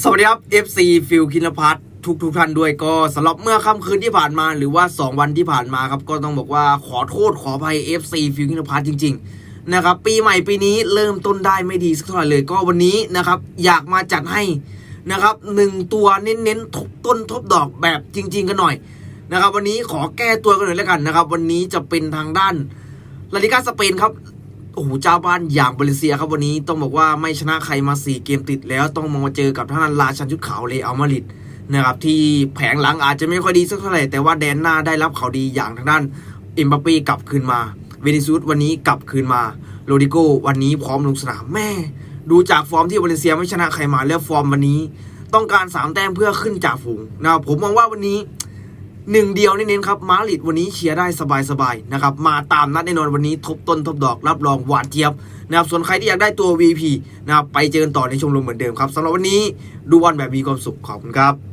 สวัสดีครับ FC ฟิลคินพัททุกทุกท่านด้วยก็สำหรับเมื่อค่ำคืนที่ผ่านมา หรือว่า 2 วันที่ผ่านมาครับ ก็ต้องบอกว่าขอโทษขออภัย FC ฟิลคินพัทจริง ๆ นะครับ ปีใหม่ปีนี้เริ่มต้นได้ไม่ดีสักเท่าไหร่เลยก็วันนี้นะครับ อยากมาจัดให้นะครับหนึ่งตัวเน้นๆทบต้นทบดอกแบบจริง ๆ กันหน่อยนะครับ วันนี้ขอแก้ตัวกันหน่อยแล้วกันนะครับ วันนี้จะเป็นทางด้านลาลิกาสเปนครับ โอ้โหเจ้าบ้านอย่างบาเลนเซียครับวันนี้ต้องบอกว่าไม่ชนะใครมา 4 เกมติดแล้วต้องมาเจอกับท่านราชันชุดขาวเลอัลมาดริดนะครับที่แผงหลังอาจจะไม่ค่อยดีสักเท่าไหร่แต่ว่าแดนหน้าได้รับข่าวดีอย่างทางด้านเอ็มบัปเป้กลับคืนมา เวนิซุสวันนี้กลับคืนมาโรดิโกวันนี้พร้อมลงสนามแม่ ดูจากฟอร์มที่บาเลนเซียไม่ชนะใครมาแล้วฟอร์มวันนี้ ต้องการสามแต้มเพื่อขึ้นจากฝูงนะครับผมมองว่าวันนี้ หนึ่งเดียวเน้นๆครับมาริดวันนี้เชียร์ได้สบายๆนะครับมาตามนัดแน่นอนวันนี้ทบต้นทบดอกรับรองหวานเจี๊ยบนะครับส่วนใครที่อยากได้ตัว VP นะครับไปเจอกันต่อในชมรมเหมือนเดิมครับสำหรับวันนี้ดูบอลแบบมีความสุขขอบคุณครับ